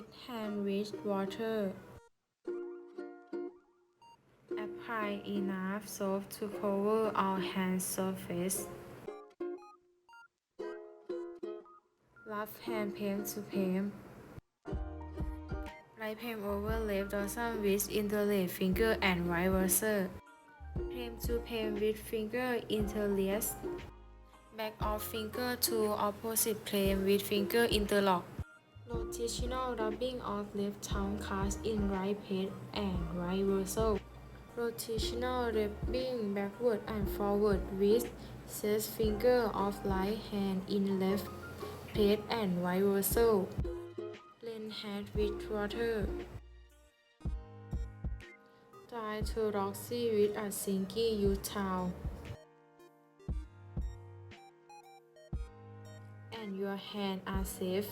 Right hand with water. Apply enough soap to cover all hand surface. Left hand paint to paint. Right paint over left dorsum with interlace finger and vice versa. Paint to paint with finger interlace. Back of finger to opposite plane with finger interlock. Rotational rubbing of left tongue cast in right paint and right versa. Rotational rubbing backward and forward with set finger of right hand in left plate and vice versa. Clean hand with water. Try to Roxy with a sinky youth towel. And your hand are safe.